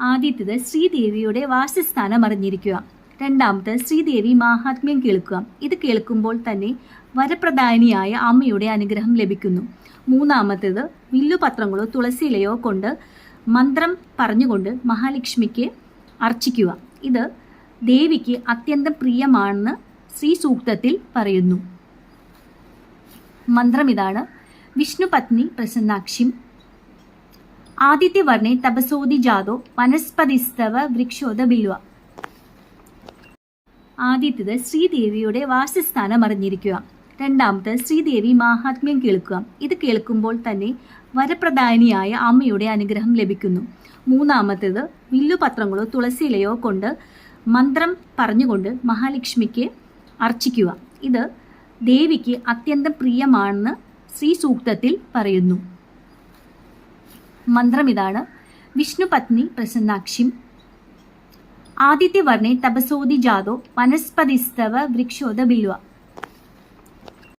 ആദ്യത്തേത് ശ്രീദേവിയുടെ വാസസ്ഥാനം അറിഞ്ഞിരിക്കുക. രണ്ടാമത് ശ്രീദേവി മാഹാത്മ്യം കേൾക്കുക. ഇത് കേൾക്കുമ്പോൾ തന്നെ വരപ്രധാനിയായ അമ്മയുടെ അനുഗ്രഹം ലഭിക്കുന്നു. മൂന്നാമത്തേത് വില്ലുപത്രങ്ങളോ തുളസിയിലയോ കൊണ്ട് മന്ത്രം പറഞ്ഞുകൊണ്ട് മഹാലക്ഷ്മിക്ക് അർച്ചിക്കുക. ഇത് ദേവിക്ക് അത്യന്തം പ്രിയമാണെന്ന് ശ്രീ സൂക്തത്തിൽ പറയുന്നു. മന്ത്രം ഇതാണ്. വിഷ്ണുപത്നി പ്രസന്നാക്ഷിം ആദിത്യ വർണെ തപസോതി ജാതോ വനസ്പതിസ്തവ വൃക്ഷോദ ബിൽവ ആദ്യത്തേത് ശ്രീദേവിയുടെ വാസസ്ഥാനം അറിഞ്ഞിരിക്കുക. രണ്ടാമത് ശ്രീദേവി മാഹാത്മ്യം കേൾക്കുക. ഇത് കേൾക്കുമ്പോൾ തന്നെ വരപ്രധാനിയായ അമ്മയുടെ അനുഗ്രഹം ലഭിക്കുന്നു. മൂന്നാമത്തേത് വില്ലുപത്രങ്ങളോ തുളസിയിലയോ കൊണ്ട് മന്ത്രം പറഞ്ഞുകൊണ്ട് മഹാലക്ഷ്മിക്ക് അർച്ചിക്കുക. ഇത് ദേവിക്ക് അത്യന്തം പ്രിയമാണെന്ന് ശ്രീ സൂക്തത്തിൽ പറയുന്നു. മന്ത്രം ഇതാണ്. വിഷ്ണു പത്നി പ്രസന്നാക്ഷിം. ആദിത്യ വർണെ തപസോതി ജാതോ വനസ്പതിസ്തവ വൃക്ഷോദ ബിൽവ.